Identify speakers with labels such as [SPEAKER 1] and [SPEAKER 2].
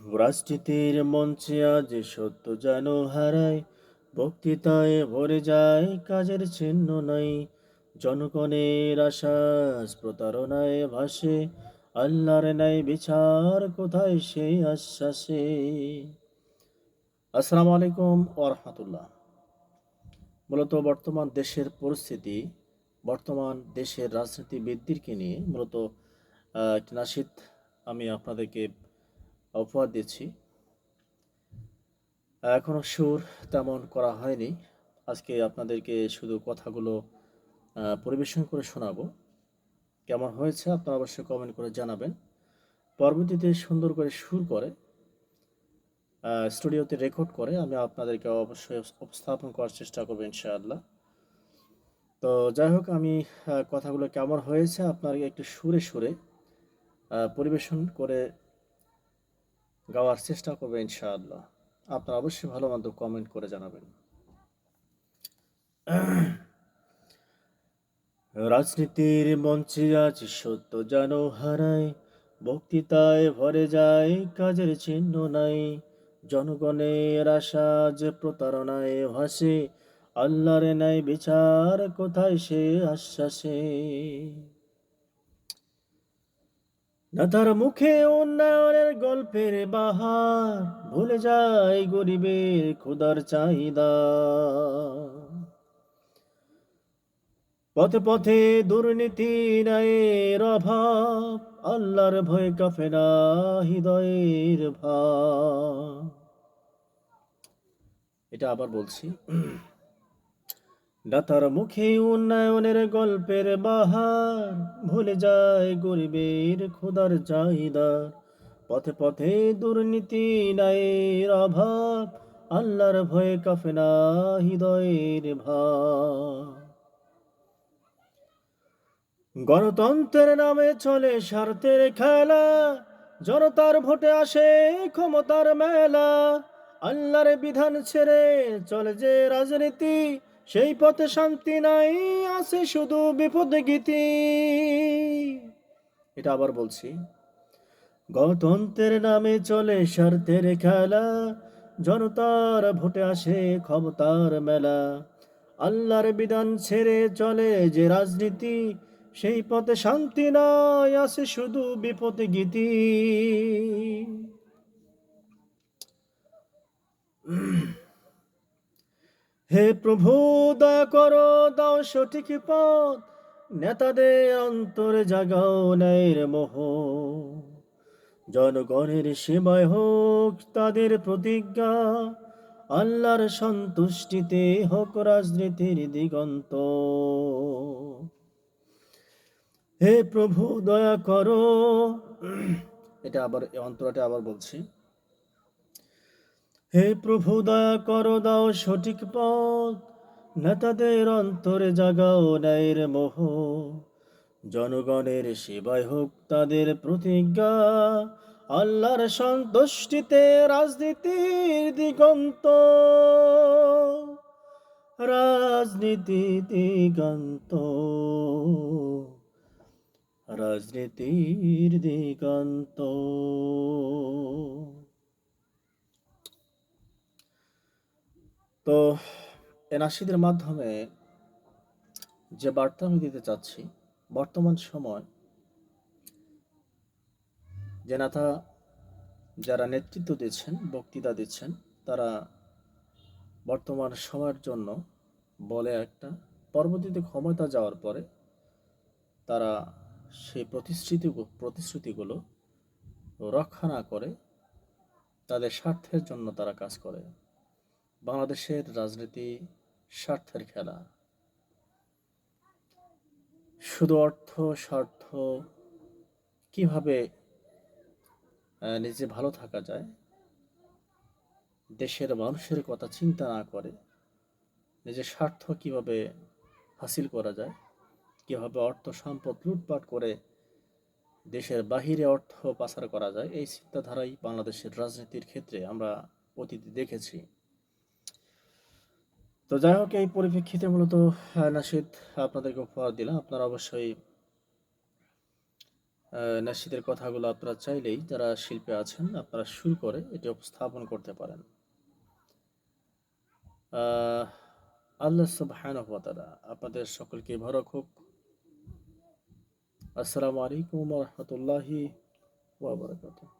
[SPEAKER 1] রাজনীতির মঞ্চে আজ সত্য যেন হারায়, বক্তৃতায় ভরে যায়, কাজের চিহ্ন নাই। জনগণের আশ্বাস প্রতারণায় ভাসে, আল্লাহর নাই বিচার কোথায় সেই আশ্বাসে। আসসালামু আলাইকুম ওরহাতুল্লাহ মূলত বর্তমান দেশের পরিস্থিতি, বর্তমান দেশের রাজনীতিবিদদেরকে নিয়ে মূলত নাসিদ আমি আপনাদেরকে উপহার দিচ্ছি। এখনও সুর তেমন করা হয়নি। আজকে আপনাদেরকে শুধু কথাগুলো পরিবেশন করে শোনাবো। কেমন হয়েছে আপনারা অবশ্যই কমেন্ট করে জানাবেন। পরবর্তীতে সুন্দর করে সুর করে স্টুডিওতে রেকর্ড করে আমি আপনাদেরকে অবশ্যই উপস্থাপন করার চেষ্টা করব ইনশাআল্লাহ। তো যাই হোক, আমি কথাগুলো কেমন হয়েছে আপনার একটু সুরে সুরে পরিবেশন করে গাওয়ার চেষ্টা করব ইনশাআল্লাহ। আপনারা অবশ্যই ভালো মন্দ কমেন্ট করে জানাবেন। রাজনীতির মঞ্চে আজ সত্য যেন হারায়, বক্তৃতায় ভরে যায়, কাজের চিহ্ন নাই। জনগণের আশা যে প্রতারণায় ভাসে, আল্লাহর নাই বিচার কোথায় সে আশ্বাসে। নেতার মুখে উন্নয়নের গল্পের বাহার, ভুলে যায় গরিবের ক্ষুধার চাহিদা। পথে পথে দুর্নীতি ন্যায়ের অভাব, আল্লাহর ভয় কাফে না হৃদয়ের ভাব। এটা আবার বলছি। দাতার মুখে উন্নয়নের গল্পের বাহার। ভুলে যায় গরিবের ক্ষুধার চাহিদা পথে পথে দুর্নীতি ন্যায়ের অভাব, আল্লাহর ভয়ে কাফে না হৃদয়ের গণতন্ত্রের নামে চলে স্বার্থের খেলা, জনতার ভোটে আসে ক্ষমতার মেলা। আল্লাহর বিধান ছেড়ে চলে যে রাজনীতি সেই পথে শান্তি নাই, আছে শুধু বিপদ গীতি। এটা আবার বলছি, গণতন্ত্রের নামে চলে স্বার্থের খেলা, জনতার ভোটে আসে ক্ষমতার মেলা। আল্লাহর বিধান ছেড়ে চলে যে রাজনীতি, সেই পথে শান্তি নাই, আছে শুধু বিপদ গীতি। হে প্রভু, দয়া করো, দাও সঠিক পথ। নেতাদের অন্তরে জাগাও ন্যায়ের মোহ। জনগণের সেবায় হোক তাদের প্রতিজ্ঞা। আল্লাহর সন্তুষ্টিতে হোক রাজনীতির দিগন্ত। হে প্রভু, দয়া করো। এটা আবার অন্তরাটা আবার বলছি। হে প্রভু, দয়া করো, দাও সঠিক পথ। নেতাদের অন্তরে জাগাও ন্যায়ের মোহ। জনগণের সেবায় হোক তাদের প্রতিজ্ঞা। আল্লাহর সন্তুষ্টিতে রাজনীতির দিগন্ত। রাজনীতি দিগন্ত। রাজনীতির দিগন্ত। তো এনাশিদের মাধ্যমে যে বার্তা আমি দিতে চাচ্ছি, বর্তমান সময় যে নেতা যারা নেতৃত্ব দিচ্ছেন, বক্তৃতা দিচ্ছেন, তারা বর্তমান সময়ের জন্য বলে একটা পরবর্তীতে ক্ষমতা যাওয়ার পরে তারা সেই প্রতিশ্রুতি, প্রতিশ্রুতিগুলো রক্ষা না করে তাদের স্বার্থের জন্য তারা কাজ করে। বাংলাদেশের রাজনীতি স্বার্থের খেলা। শুধু অর্থ, স্বার্থ কীভাবে নিজে ভালো থাকা যায়, দেশের মানুষের কথা চিন্তা না করে, নিজের স্বার্থ কীভাবে হাসিল করা যায়, কীভাবে অর্থ সম্পদ লুটপাট করে দেশের বাহিরে অর্থ পাচার করা যায়, এই চিন্তাধারাই বাংলাদেশের রাজনীতির ক্ষেত্রে আমরা অতীতে দেখেছি। তো যাই হোক এই পরিপ্রেক্ষিতে মূলত নাশিদ আপনাদেরকে উপহার দিলাম। আপনারা অবশ্যই আহ, নাশিদের কথাগুলো আপনারা চাইলেই যারা শিল্পে আছেন আপনারা শুরু করে এটি উপস্থাপন করতে পারেন। আল্লাহ সুবহানাহু ওয়া তাআলা আপনাদের সকলকে ভালো রাখুক। আসসালামু আলাইকুম রাহমাতুল্লাহি ওয়া বারাকাতুহু।